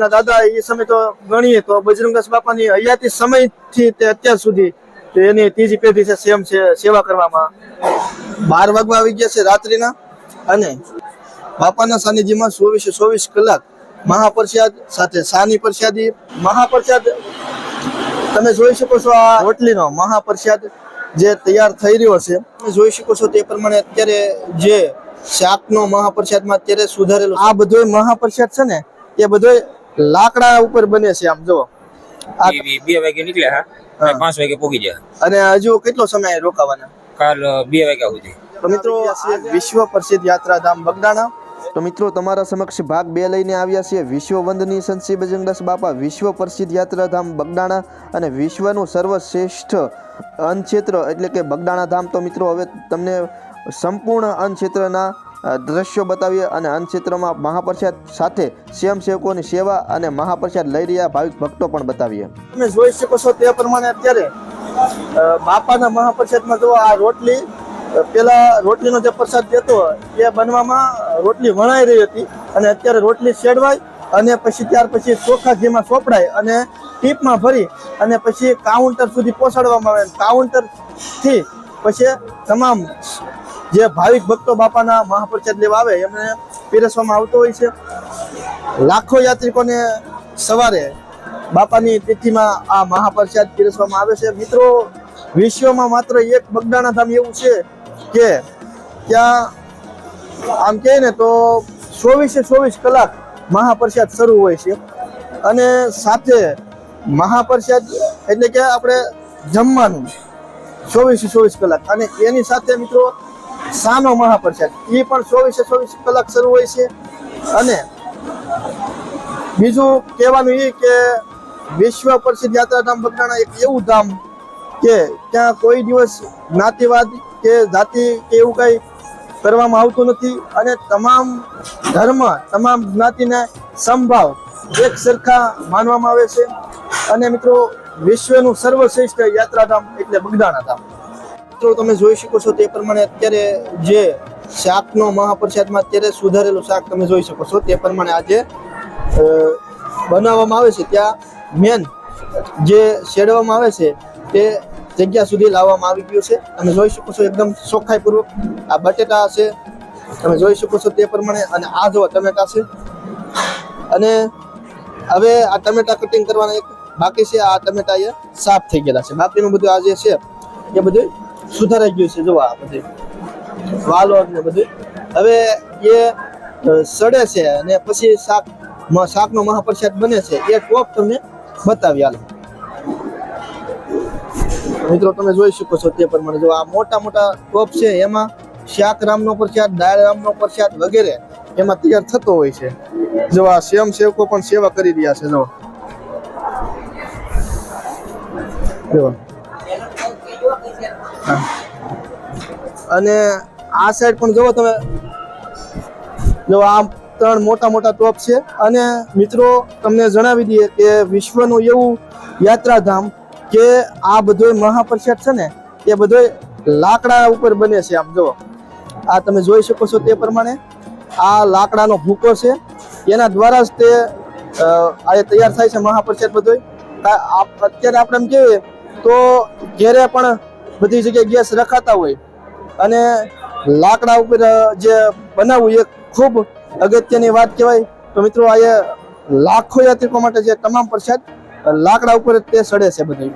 એના દાદા એ સમય તો ગણીએ તો બજરંગદાસ બાપાની હયાતી સમયથી તે અત્યાર સુધી એની ત્રીજી પેઢી છે સેમ છે, સેવા કરવામાં. બાર વાગવા આવી ગયા છે રાત્રિના અને બાપાના સાનિધ્યમાં ચોવીસે ચોવીસ કલાક મહાપ્રસાદ સાથે સાની પ્રસાદી મહાપ્રસાદ તમે જોઈ શકો છો આ હોટલીનો મહાપ્રસાદ જે તૈયાર થઈ રહ્યો છે. તમે જોઈ શકો છો તે પ્રમાણે અત્યારે જે શાકનો મહાપ્રસાદમાં અત્યારે સુધારેલો આ બધો મહાપ્રસાદ છે ને, એ બધો લાકડા ઉપર બને છે આમ જો. આ બે વાગે નીકળ્યા હા. પાંચ વાગે પોગી જાય અને હજુ કેટલો સમય રોકાવાના? કાલ બે વાગ્યા સુધી. તો મિત્રો વિશ્વ પ્રસિદ્ધ યાત્રાધામ બગદાણા. તો મિત્રો તમારા સમક્ષ ભાગ બે લઈને આવ્યા છીએ વિશ્વ વંદની સંત શ્રી બજરંગદાસ બાપા વિશ્વ પ્રસિદ્ધ યાત્રાધામ બગદાણા અને વિશ્વનું સર્વશ્રેષ્ઠ અન્નક્ષેત્ર એટલે કે બગદાણા ધામ. તો મિત્રો હવે તમને સંપૂર્ણ અન્નક્ષેત્રના દ્રશ્યો બતાવીએ અને અન્નક્ષેત્રમાં મહાપ્રસાદ સાથે સ્વયંસેવકોની સેવા અને મહાપ્રસાદ લઈ રહ્યા ભાવિક ભક્તો પણ બતાવીએ. તમે જોઈ શકો છો તે પ્રમાણે અત્યારે બાપાના મહાપ્રસાદમાં જો આ રોટલી પેલા રોટલીનો જે પ્રસાદ દેતો એ બનવામાં રોટલી વણાઈ રહી હતી અને અત્યારે રોટલી શેડવાય અને પછી ત્યાર પછી ચોખા જેમાં સોપડાય અને ટીપમાં ભરી અને પછી કાઉન્ટર સુધી પહોંચાડવામાં આવે. કાઉન્ટરથી પછી તમામ જે ભાવિક ભક્તો બાપાના મહાપ્રસાદ લેવા આવે, એમને પીરસવામાં આવતો હોય છે. લાખો યાત્રિકોને સવારે બાપાની તિથિમાં આ મહાપ્રસાદ પીરસવામાં આવે છે. મિત્રો, વિશ્વમાં માત્ર એક બગદાણા ધામ એવું છે કે ત્યાં આમ કહે ને તો ચોવીસે ચોવીસ કલાક મહાપ્રસાદ શરૂ હોય છે. અને સાથે મહાપ્રસાદ એટલે કે આપણે જમવાનું ચોવીસે ચોવીસ કલાક. અને એની સાથે મિત્રો સાનો મહાપ્રસાદ. એ પણ ચોવીસે ચોવીસ કલાક શરૂ હોય છે. અને બીજું કહેવાનું એ કે વિશ્વ પ્રસિદ્ધ યાત્રાધામ બગડાણા એક એવું ધામ કે ત્યાં કોઈ દિવસ જ્ઞાતિવાદ કે જાતિ કે એવું કંઈ કરવામાં આવતું નથી અને તમામ ધર્મ, તમામ જ્ઞાતિને સંભાવ એક સરખા માનવામાં આવે છે. અને મિત્રો, વિશ્વનું સર્વશ્રેષ્ઠ યાત્રાધામ એટલે બગદાણા ધામ. મિત્રો, તમે જોઈ શકો છો તે પ્રમાણે અત્યારે જે શાકનો મહાપ્રસાદમાં અત્યારે સુધારેલું શાક તમે જોઈ શકો છો, તે પ્રમાણે આજે બનાવવામાં આવે છે. ત્યાં મેન જે શેડવામાં આવે છે તે જગ્યા સુધી લાવવામાં આવી ગયું છે. તમે જોઈ શકો છો એકદમ ચોખ્ખાઈપૂર્વક આ બટેટા છે, તમે જોઈ શકો છો તે પ્રમાણે, અને આ જો ટમેટા છે. અને હવે આ ટમેટા કટિંગ કરવાના એક બાકી છે, આ ટમેટા એ સાફ થઈ ગયેલા છે. બાકીનું બધું આ જે છે, એ બધું સુધારાઈ ગયું છે. જોવા, બધું વાલો ને બધું. હવે એ સડે છે અને પછી શાક શાકનો મહાપ્રસાદ બને છે. એ ટોપ તમને બતાવી હાલો મિત્રો, તમે જોઈ શકો છો તે પ્રમાણે. જો આ મોટા મોટા ટોપ છે, એમાં શાક રામનો પ્રસાદ, દાળ રામનો પ્રસાદ વગેરે એમાં તૈયાર થતો હોય છે. જો આ સ્વયંસેવકો પણ સેવા કરી રહ્યા છે, જો. જો. અને આ સાઈડ પણ જોવો તમે. જો આ ત્રણ મોટા મોટા ટોપ છે. અને મિત્રો, તમને જણાવી દઈએ કે વિશ્વનું એવું યાત્રાધામ કે આ બધો મહાપ્રસાદ છે ને, એ બધો લાકડા ઉપર બને છે આમ જો આ તમે જોઈ શકો છો તે પ્રમાણે. આ લાકડાનો ભૂકો છે. એના દ્વારા જ તે આજે તૈયાર થાય છે મહાપ્રસાદ બધો અત્યારે આપણે એમ કહીએ તો ઘેરે પણ બધી જગ્યાએ ગેસ રખાતા હોય. અને લાકડા ઉપર જે બનાવવું એ ખૂબ અગત્યની વાત કહેવાય. તો મિત્રો આ લાખો યાત્રિકો માટે જે તમામ પ્રસાદ લાકડા ઉપર તે સડે છે બધું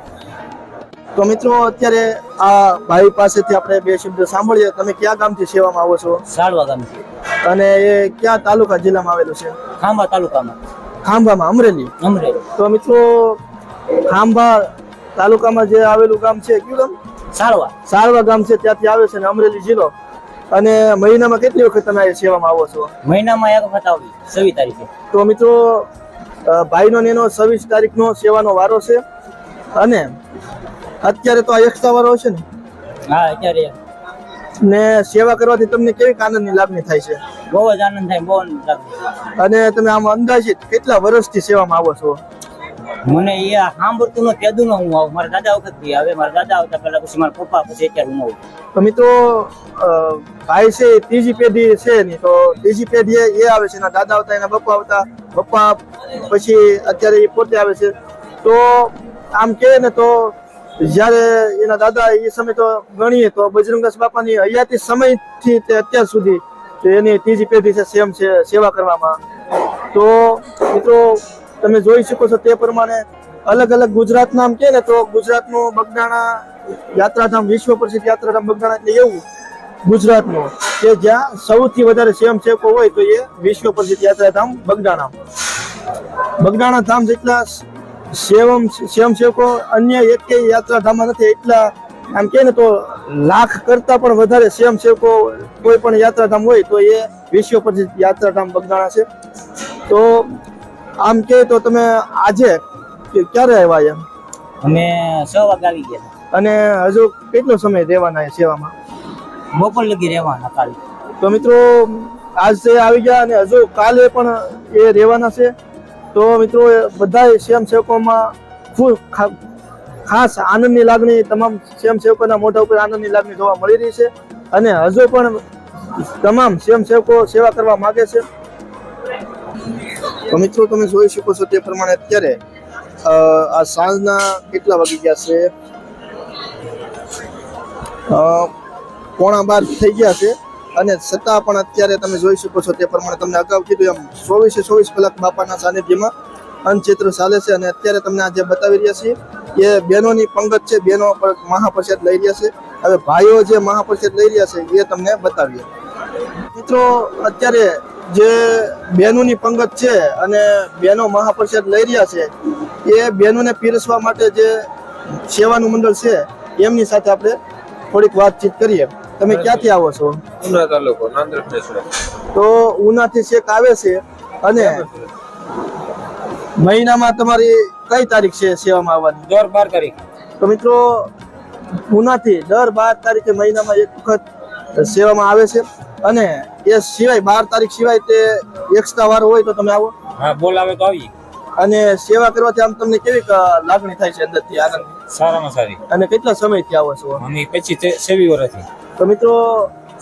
તો મિત્રો અત્યારે આ ભાઈ પાસેથી આપણે બે શબ્દ સાંભળીએ. તમે કયા ગામથી સેવામાં આવો છો? સાડવા ગામથી. અને એ કયા તાલુકા જિલ્લામાં આવેલું છે? ખાંભા તાલુકામાં. ખાંભામાં અમરેલી. અમરેલી. તો મિત્રો ખાંભા તાલુકામાં જે આવેલું ગામ છે કયું ગામ? સાળવા. સારવા ગામ છે ત્યાંથી આવે છે ને અમરેલી જિલ્લો. અને મહિનામાં કેટલી વખત તમે સેવામાં આવો છો? મહિનામાં એક વખત આવી છવ્વીસ તારીખે. તો મિત્રો ભાઈનો એનો છવ્વીસ તારીખનો સેવાનો વારો છે. અને અત્યારે તો આ એકસ્ટ્રા વારો છે ને? હા અત્યારે ને સેવા કરવાથી તમને કેવી આનંદની લાગણી થાય છે? બહુ જ આનંદ થાય બહુ અને તમે આમ અંદાજિત કેટલા વર્ષથી સેવામાં આવો છો? મને એ સાંભળતું નો કેદું ન હું આવું. મારા દાદા વખતથી આવે, મારા દાદા આવતા પહેલા પછી મારા પપ્પા, પછી અત્યારે હું આવું. તો મિત્રો ભાઈ છે ત્રીજી પેઢી છે નહીં તો ત્રીજી પેઢી એ આવે છે, એના દાદા આવતા, એના પપ્પા આવતા, પપ્પા પછી અત્યારે એ પોતે આવે છે. તો આમ કહે ને તો જ્યારે એના દાદા એ સમય તો ગણીએ, તો બજરંગદાસ બાપાની હયાતી સમયથી તે અત્યાર સુધી એની ત્રીજી પેઢી છે, સેમ છે, સેવા કરવામાં. તો મિત્રો તમે જોઈ શકો છો તે પ્રમાણે અલગ અલગ ગુજરાતના આમ કે ને તો ગુજરાતનું બગદાણા યાત્રાધામ, વિશ્વ પ્રસિદ્ધ યાત્રાધામ બગદાણા એટલે એવું ગુજરાતનું કે જ્યાં સૌથી વધારે સ્વયંસેવકો હોય તો એ વિશ્વ પ્રસિદ્ધ યાત્રાધામ બગદાણા બગદાણા ધામ જેટલા સેવમ સ્વયંસેવકો અન્ય એક યાત્રાધામમાં નથી, એટલા આમ કે ને તો લાખ કરતા પણ વધારે સ્વયંસેવકો કોઈ પણ યાત્રાધામ હોય તો એ વિશ્વ પ્રસિદ્ધ યાત્રાધામ બગદાણા છે. તો આમ કે તો તમે આજે કે ક્યારે આવ્યા એમ? અમે છ વાગે આવી ગયા. અને હજુ કેટલો સમય રહેવાના સેવામાં? બપોર લગી રહેવાના કાલે. તો મિત્રો આજ તે આવી ગયા અને હજુ કાલે પણ એ રહેવાના છે તો મિત્રો બધા સ્વયંસેવકોમાં ખૂબ ખાસ આનંદની લાગણી તમામ સ્વયંસેવકોના મોઢા ઉપર આનંદની લાગણી જોવા મળી રહી છે. અને હજુ પણ તમામ સ્વયંસેવકો સેવા કરવા માગે છે. તો મિત્રો તમે જોઈ શકો છો તે પ્રમાણે અત્યારે આ સાંજના કેટલા વાગી ગયા છે? પોણા બાર થઈ ગયા છે. અને છતાં પણ અત્યારે તમે જોઈ શકો છો તે પ્રમાણે તમને અગાઉ કીધું એમ, ચોવીસે ચોવીસ કલાક બાપાના સાનિધ્યમાં અન્નચિત્ર ચાલે છે અને અત્યારે તમને આજે બતાવી રહ્યા છીએ, એ બહેનોની પંગત છે. બહેનો પર મહાપ્રસાદ લઈ રહ્યા છે. હવે ભાઈઓ જે મહાપ્રસાદ લઈ રહ્યા છે, એ તમને બતાવીએ. મિત્રો, અત્યારે જે બહેનોની પંગત છે અને બહેનો મહાપ્રસાદ લઈ રહ્યા છે એ બહેનોને પીરસવા માટે જે સેવાનું મંડળ છે એમની સાથે આપણે થોડીક વાતચીત કરીએ. તમે ક્યાંથી આવો છો? ઉના તાલુકો તો ઉનાથી શેક આવે છે અને મહિનામાં તમારી કઈ તારીખ છે સેવામાં આવવાની? દર બાર તારીખ. તો મિત્રો ઉનાથી દર બાર તારીખે મહિનામાં એક વખત સેવામાં આવે છે. અને એ સિવાય બાર તારીખ સિવાય તે એક્સ્ટ્રા વાર હોય તો તમે આવો. હા બોલાવે તો આવી અને સેવા કરવાથી આમ તમને કેવી લાગણી થાય છે અંદરથી આનંદ સારામાં સારી. અને કેટલા સમયથી આવો છો? અમે પછી સેવી વર્ષથી તો મિત્રો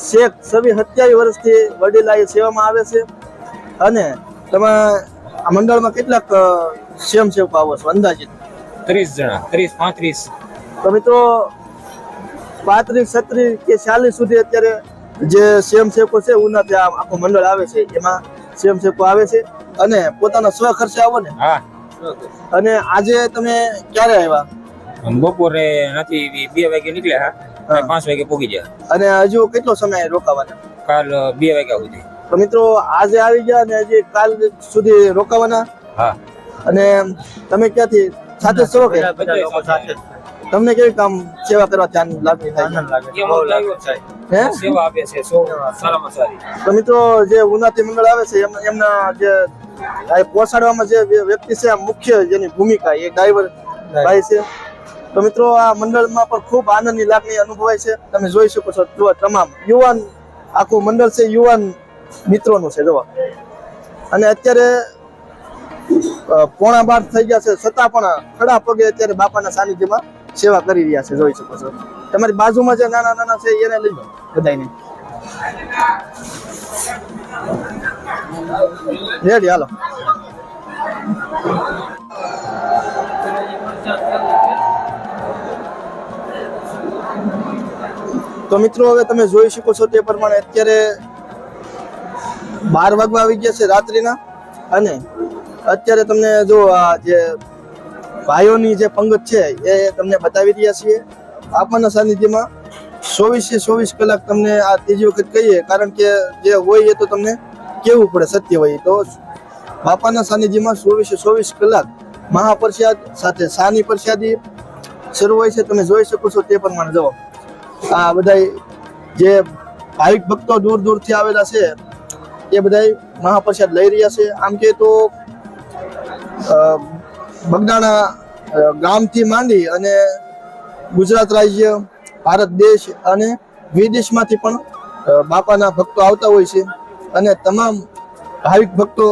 શેખ સવી સત્યાવીસ વર્ષથી વડીલા એ સેવામાં આવે છે. અને તમે આ મંડળમાં કેટલાક સ્વયંસેવકો આવો છો અંદાજિત? ત્રીસ જણા ત્રીસ પાંત્રીસ. તો મિત્રો પાંત્રીસ છત્રીસ કે ચાલીસ સુધી અત્યારે જે સ્વયંસેવકો છે ઉના ત્યાં આખું મંડળ આવે છે એમાં સ્વયંસેવકો આવે છે અને પોતાના સ્વ ખર્ચે આવો ને. અને આજે તમે ક્યારે આવ્યા? બપોરે નથી બે વાગે નીકળ્યા. પાંચ વાગે પહોંચી ગયા. અને હજુ કેટલો સમય રોકાવાના? કાલ બે વાગ્યા સુધી. તો મિત્રો આજે આવી ગયા અને હજી કાલ સુધી રોકાવાના? હા. અને તમે ક્યાંથી? સાથે છો કે? સાથે તમને કેવી કામ સેવા કરવા ધ્યાન લાગણી થાય? છે. હે? સેવા આપે છે સારામાં સારી. તો મિત્રો જે ઉનાથી મંડળ આવે છે એમ- એમના જે પહોંચાડવામાં જે વ્યક્તિ છે મુખ્ય જેની ભૂમિકા એ ડ્રાઈવર ભાઈ છે. તો મિત્રો આ મંડળમાં પણ ખૂબ આનંદની લાગણી અનુભવાય છે. તમે જોઈ શકો છો તમામ યુવાન આખું મંડળ છે યુવાન મિત્રોનું છે જુઓ. અને અત્યારે પોણા બાર થઈ ગયા છે છતાં પણ ખડા પગે અત્યારે બાપાના સાનિધ્યમાં સેવા કરી રહ્યા છે, જોઈ શકો છો. તમારી બાજુમાં જે નાના નાના છે, એને લઈ લો બધાને રેડી, હાલો. તો મિત્રો, હવે તમે જોઈ શકો છો તે પ્રમાણે અત્યારે બાર વાગવા આવી ગયા છે રાત્રિના. અને અત્યારે તમને જો આ જે ભાઈઓની જે પંગત છે, એ તમને બતાવી રહ્યા છીએ. આપણના સાનિધ્યમાં ચોવીસે ચોવીસ કલાક તમને આ ત્રીજી વખત કહીએ, કારણ કે જે હોય એ તો તમને કેવું પડે, સત્ય હોય. તો બાપાના સાનિધ્યમાં ચોવીસે ચોવીસ કલાક મહાપ્રસાદ સાથે સાની પ્રસાદી શરૂ હોય છે. તમે જોઈ શકો છો તે પ્રમાણે. જુઓ. આ બધા જે ભાવિક ભક્તો દૂર દૂરથી આવેલા છે, એ બધા મહાપ્રસાદ લઈ રહ્યા છે. આમ કે તો બગદાણા ગામથી માંડી અને ગુજરાત રાજ્ય, ભારત દેશ અને વિદેશમાંથી પણ બાપાના ભક્તો આવતા હોય છે અને તમામ ભાવિક ભક્તો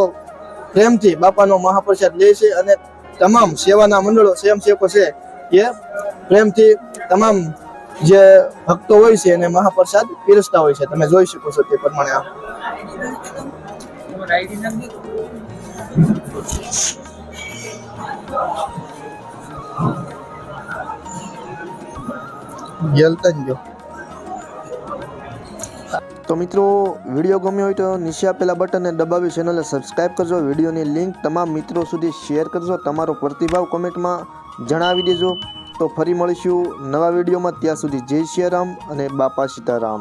પ્રેમથી બાપાનો મહાપ્રસાદ લે છે અને તમામ સેવાના મંડળો સ્વયંસેવકો છે એ પ્રેમથી તમામ જે ભક્તો હોય છે એને મહાપ્રસાદ પીરસતા હોય છે. તમે જોઈ શકો છો તે પ્રમાણે તો મિત્રો, વીડિયો ગમ્યો હોય તો નીચે આપેલા બટનને દબાવી ચેનલને સબસ્ક્રાઈબ કરજો. વિડીયોની લિંક તમામ મિત્રો સુધી શેર કરજો. તમારો પ્રતિભાવ કોમેન્ટમાં જણાવી દેજો. તો ફરી મળીશું નવા વિડીયોમાં. ત્યાં સુધી જય શ્રી રામ અને બાપા સીતારામ.